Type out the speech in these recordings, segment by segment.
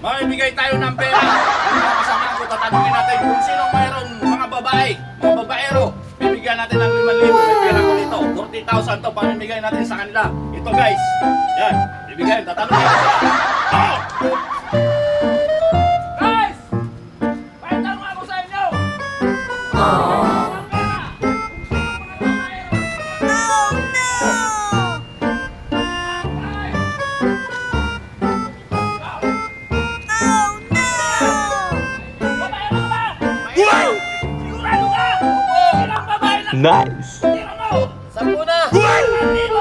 mamimigay tayo ng pera. Kasama ko, tatanungin natin kung sino mayroong mga babae, mga babaero. Bibigyan natin ng 5,000. May pera ko dito. 40,000 to pamimigay natin sa kanila. Ito guys. Yan. Bibigyan. Tatanungin. Oh! Nice. Sampu na! Libo!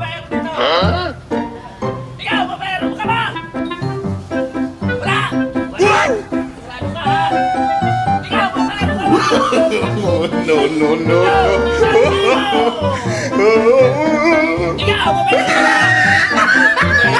Babaero dito! Ikaw! Babaero ka ba? Wala! Wala! Sigurado ka ha? Ikaw! Babaero ka ba? No, no, no, Ikaw! Babaero ka ba?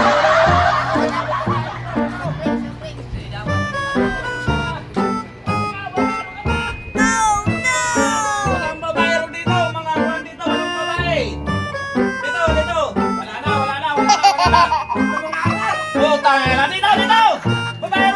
Hello! Bye-bye!